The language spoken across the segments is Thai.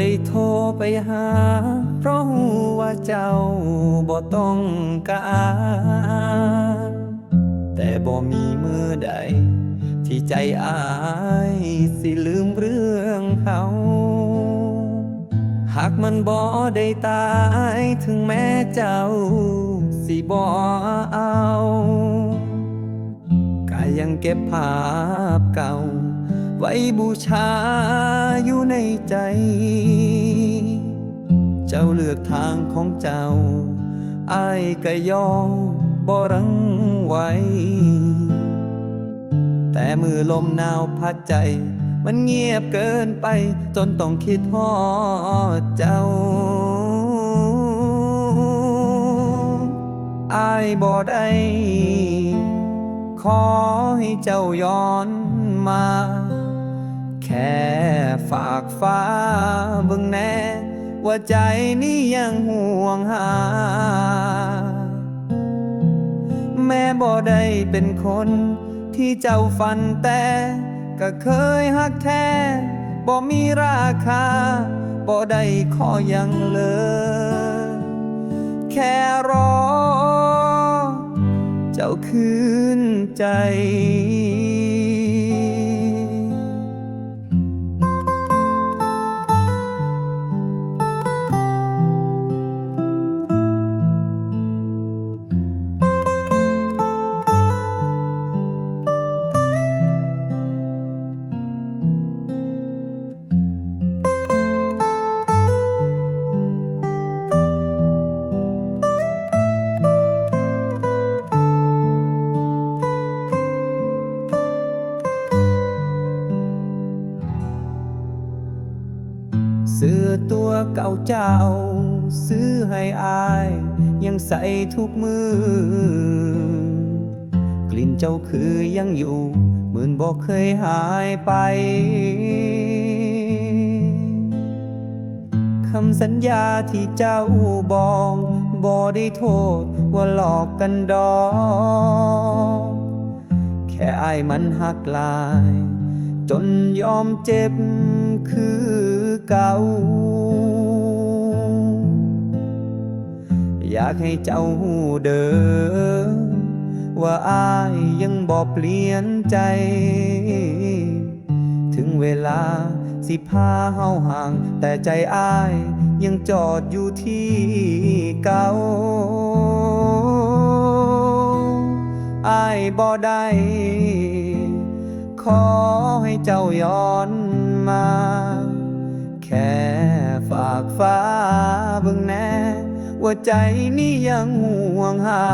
ได้โทรไปหา เพราะว่าเจ้าบ่ต้องการแต่บ่มีมือใด ที่ใจอายสิลืมเรื่องเขาหากมันบ่ได้ตายถึงแม้เจ้า สิบ่เอาก็ยังเก็บภาพเก่า ไว้บูชาอยู่ในใจ เจ้าเลือกทางของเจ้าอายก็ยอมบ่รังไว้ แต่มือลมหนาวพัดใจ มันเงียบเกินไป จนต้องคิดฮอดเจ้าอายบ่ได้ขอให้เจ้าย้อนมาากฟ้าเบิ่งแน่ ว่าใจนี้ยังห่วงหา แม่บ่ได้เป็นคนที่เจ้าฝันแต่ก็เคยหักแท้บ่มีราคาบ่ได้ขอหยังเลย แค่รอ เจ้าคืนใจ สื้อตัวเก่าเจ้า ซื้อให้อาย ยังใส่ทุกมือ กลิ่นเจ้าคือยังอยู่เหมือนบอกเคยหายไปคำสัญญาที่เจ้าบอกบ่ได้โทษว่าหลอกกันดอกแค่อายมันหักลาย จนยอมเจ็บคือ เก่า อยากให้เจ้าหูเดิมว่าอายยังบ่เปลี่ยนใจ ถึงเวลาสิพาเฮาห่าง แต่ใจอายยังจอดอยู่ที่เก่าอายบ่ได้ขอให้เจ้าย้อนมา ค่ฝากฟ้าบิ่งแน่ ว่าใจนี้ยังห่วงหา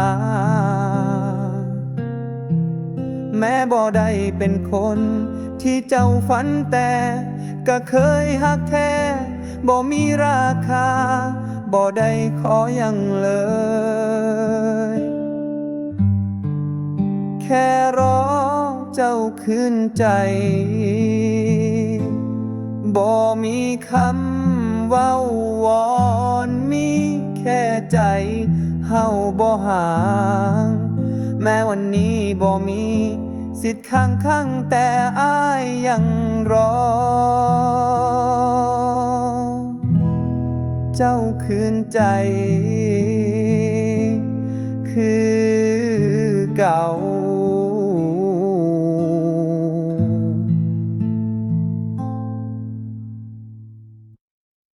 แม้บ่ได้เป็นคนที่เจ้าฝันแต่ ก็เคยหักแท้บ่มีราคาบ่ได้ขอหยังเลย แค่รอเจ้าคืนใจ บ่มีคำว้าวอนมีแค่ใจเฮาบ่ห่าง แม้วันนี้บ่มี สิทธิ์ข้างข้างแต่อายยังรอ เจ้าคืนใจ คือเก่า